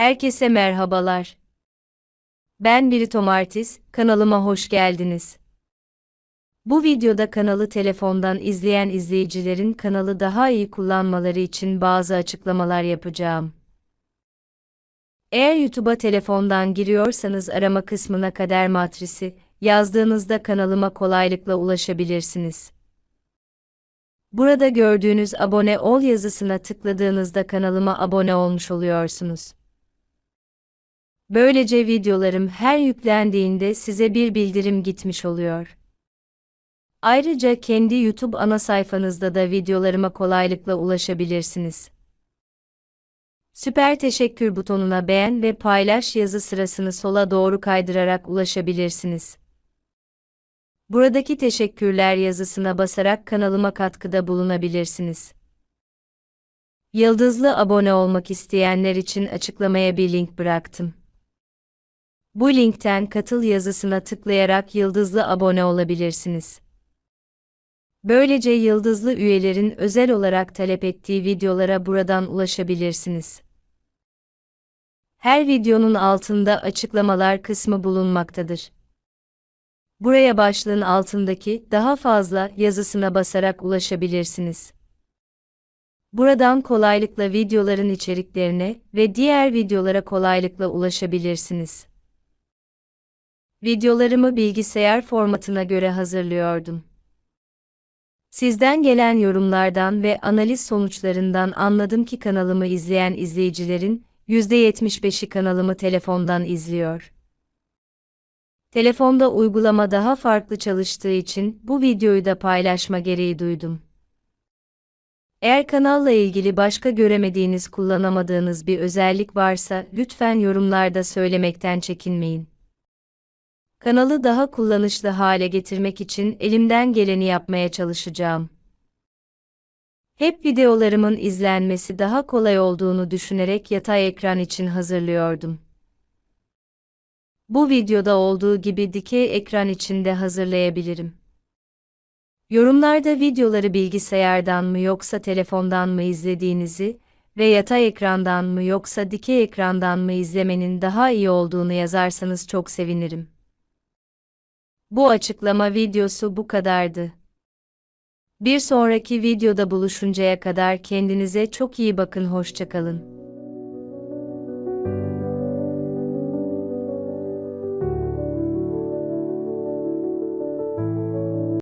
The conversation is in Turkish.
Herkese merhabalar. Ben Birito Martis, kanalıma hoş geldiniz. Bu videoda kanalı telefondan izleyen izleyicilerin kanalı daha iyi kullanmaları için bazı açıklamalar yapacağım. Eğer YouTube'a telefondan giriyorsanız arama kısmına kader matrisi yazdığınızda kanalıma kolaylıkla ulaşabilirsiniz. Burada gördüğünüz abone ol yazısına tıkladığınızda kanalıma abone olmuş oluyorsunuz. Böylece videolarım her yüklendiğinde size bir bildirim gitmiş oluyor. Ayrıca kendi YouTube ana sayfanızda da videolarıma kolaylıkla ulaşabilirsiniz. Süper teşekkür butonuna beğen ve paylaş yazı sırasını sola doğru kaydırarak ulaşabilirsiniz. Buradaki teşekkürler yazısına basarak kanalıma katkıda bulunabilirsiniz. Yıldızlı abone olmak isteyenler için açıklamaya bir link bıraktım. Bu linkten katıl yazısına tıklayarak yıldızlı abone olabilirsiniz. Böylece yıldızlı üyelerin özel olarak talep ettiği videolara buradan ulaşabilirsiniz. Her videonun altında açıklamalar kısmı bulunmaktadır. Buraya başlığın altındaki daha fazla yazısına basarak ulaşabilirsiniz. Buradan kolaylıkla videoların içeriklerine ve diğer videolara kolaylıkla ulaşabilirsiniz. Videolarımı bilgisayar formatına göre hazırlıyordum. Sizden gelen yorumlardan ve analiz sonuçlarından anladım ki kanalımı izleyen izleyicilerin %75'i kanalımı telefondan izliyor. Telefonda uygulama daha farklı çalıştığı için bu videoyu da paylaşma gereği duydum. Eğer kanalla ilgili başka göremediğiniz, kullanamadığınız bir özellik varsa lütfen yorumlarda söylemekten çekinmeyin. Kanalı daha kullanışlı hale getirmek için elimden geleni yapmaya çalışacağım. Hep videolarımın izlenmesi daha kolay olduğunu düşünerek yatay ekran için hazırlıyordum. Bu videoda olduğu gibi dikey ekran için de hazırlayabilirim. Yorumlarda videoları bilgisayardan mı yoksa telefondan mı izlediğinizi ve yatay ekrandan mı yoksa dikey ekrandan mı izlemenin daha iyi olduğunu yazarsanız çok sevinirim. Bu açıklama videosu bu kadardı. Bir sonraki videoda buluşuncaya kadar kendinize çok iyi bakın hoşçakalın.